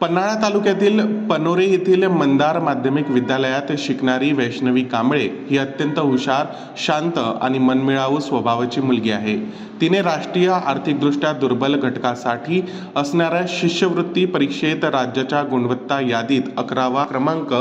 पन्हाळा तालुक्यातील पनोरे येथील मंदार माध्यमिक विद्यालयात शिकणारी वैष्णवी कांबळे ही अत्यंत हुशार शांत आणि मनमिळावू स्वभावाची मुलगी आहे. तिने राष्ट्रीय आर्थिकदृष्ट्या दुर्बल घटकासाठी असणाऱ्या शिष्यवृत्ती परीक्षेत राज्याच्या गुणवत्ता यादीत अकरावा क्रमांक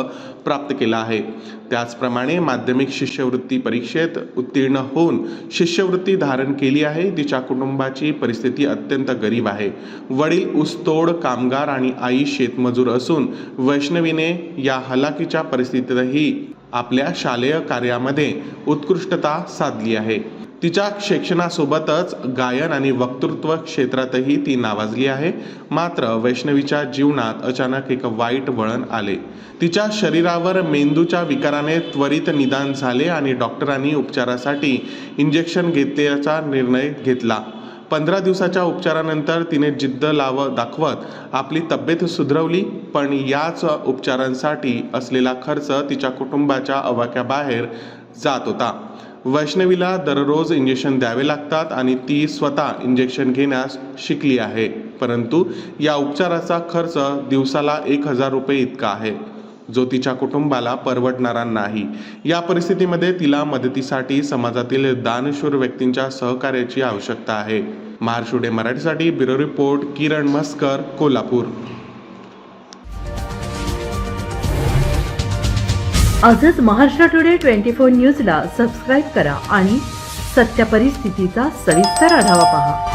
प्राप्त केला आहे. त्याचप्रमाणे माध्यमिक शिष्यवृत्ती परीक्षेत उत्तीर्ण होऊन शिष्यवृत्ती धारण केली आहे तिच्या कुटुंबाची परिस्थिती अत्यंत गरीब आहे. वडील ऊसतोड कामगार आणि आई शेतमजूर असून वैष्णवीने या हलाखीच्या परिस्थितीतही आपल्या शालेय कार्यामध्ये उत्कृष्टता साधली आहे. तिच्या शिक्षणासोबतच गायन आणि वक्तृत्व क्षेत्रातही ती नावाजली आहे. मात्र वैष्णवीच्या जीवनात अचानक एक वाईट वळण आले. तिच्या शरीरावर मेंदूच्या विकाराने त्वरित निदान झाले आणि डॉक्टरांनी उपचारासाठी इंजेक्शन घेतल्याचा निर्णय घेतला. पंधरा दिवसाच्या उपचारानंतर तिने जिद्द लाव दाखवत आपली तब्येत सुधरवली पण याच उपचारांसाठी असलेला खर्च तिच्या कुटुंबाच्या अवाक्याबाहेर जात होता. वैष्णवीला दररोज इंजेक्शन द्यावे लागतात आणि ती स्वतः इंजेक्शन घेण्यास शिकली आहे. परंतु या उपचाराचा खर्च दिवसाला एक हजार रुपये इतका आहे. जो तिच्या कुटुंबाला परवडणारा नाही. या परिस्थितीमध्ये तिला मदतीसाठी समाजातील दानशूर व्यक्तींच्या सहकार्याची आवश्यकता आहे. महारशुडे मराठीसाठी ब्युरो रिपोर्ट किरण मस्कर कोल्हापूर. आजच महाराष्ट्र टुडे ट्वेंटी फोर न्यूजला सबस्क्राईब करा आणि सत्य परिस्थितीचा सविस्तर आढावा पहा.